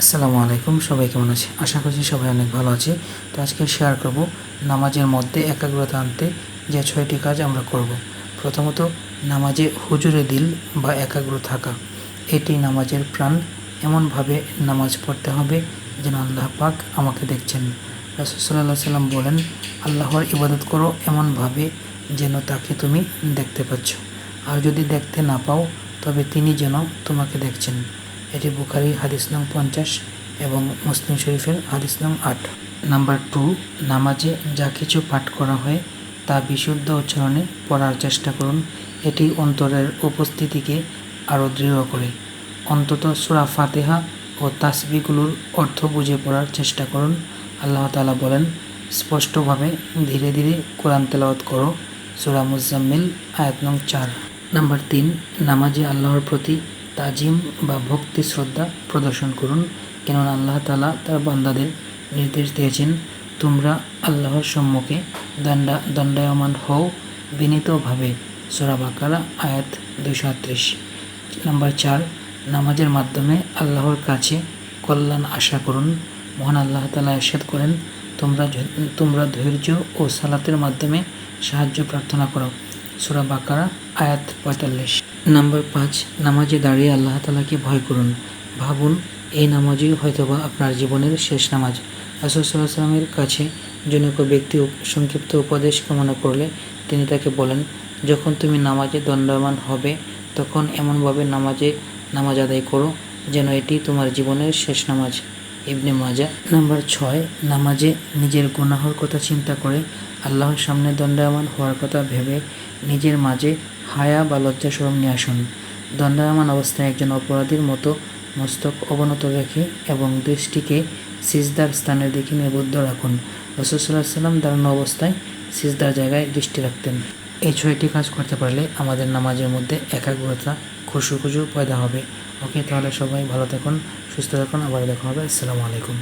আসসালামু আলাইকুম, সবাই কেমন আছে? আশা করছি সবাই অনেক ভালো আছে। তো আজকে শেয়ার করব নামাজের মধ্যে একাগ্রতা আনতে যে ছয়টি কাজ আমরা করব। প্রথমত, নামাজে হুজুরে দিল বা একাগ্র থাকা। এটি নামাজের প্রাণ। এমনভাবে নামাজ পড়তে হবে যেন আল্লাহ পাক আমাকে দেখছেন। রাসূল সাল্লাহ সাল্লাম বলেন, আল্লাহর ইবাদত করো এমনভাবে যেন তাকে তুমি দেখতে পাচ্ছ। আর যদি দেখতে না পাও, তবে তিনি যেন তোমাকে দেখছেন। এটি বুখারি, হাদিস নং পঞ্চাশ এবং মুসলিম শরীফের হাদিস নং আট। নাম্বার টু, নামাজে যা কিছু পাঠ করা হয় তা বিশুদ্ধ উচ্চারণে পড়ার চেষ্টা করুন। এটি অন্তরের উপস্থিতিকে আরও দৃঢ় করে। অন্তত সুরা ফাতেহা ও তাসবিগুলোর অর্থ বুঝে পড়ার চেষ্টা করুন। আল্লাহ তাআলা বলেন, স্পষ্টভাবে ধীরে ধীরে কোরআন তেলাওয়াত করো। সুরা মুজাম্মিল, আয়াত নং চার। নাম্বার তিন, নামাজে আল্লাহর প্রতি তাজিম বা ভক্তি শ্রদ্ধা প্রদর্শন করুন, কেননা আল্লাহ তালা তার বান্দাদের নির্দেশ দিয়েছেন, তোমরা আল্লাহর সম্মুখে দণ্ডা, দণ্ডায়মান হও বিনীতভাবে। সোরা বাকারা, আয়াত দুশো আটত্রিশ। নাম্বার চার, নামাজের মাধ্যমে আল্লাহর কাছে কল্যাণ আশা করুন। মহান আল্লাহ তালা এরশাদ করেন তোমরা তোমরা ধৈর্য ও সালাতের মাধ্যমে সাহায্য প্রার্থনা করো। সুরা বাকারা, আয়াত পঁয়তাল্লিশ। নাম্বার পাঁচ, নামাজে দাঁড়িয়ে আল্লাহ তালাকে ভয় করুন? ভাবুন, এই নামাজই হয়তোবা আপনার জীবনের শেষ নামাজ। রাসুসাল্লাহ সাল্লামের কাছে জনৈক ব্যক্তি সংক্ষিপ্ত উপদেশ কামনা করলে তিনি তাকে বলেন, যখন তুমি নামাজে দণ্ডমান হবে, তখন এমনভাবে নামাজে নামাজ আদায় করো যেন এটি তোমার জীবনের শেষ নামাজ। ইবনে মাজা। নাম্বার ছয়, নামাজে নিজের গুনাহর কথা চিন্তা করে আল্লাহর সামনে দণ্ডায়মান হওয়ার কথা ভেবে নিজের মাঝে হায়া বা লজ্জা শরম নিয়ে আসুন। দণ্ডায়মান অবস্থায় একজন অপরাধীর মতো মস্তক অবনত রেখে এবং দৃষ্টিকে সিজদার স্থানের দিকে নিবদ্ধ রাখুন। রসুল্লাহ সাল্লাম দাঁড়ানো অবস্থায় সিজদার জায়গায় দৃষ্টি রাখতেন। এই ছয়টি কাজ করতে পারলে আমাদের নামাজের মধ্যে একাগ্রতা খুশু খুশু পয়দা হবে। ওকে তাহলে সবাই ভালো থাকুন সুস্থ থাকুন আবার দেখা হবে। আসসালামু আলাইকুম।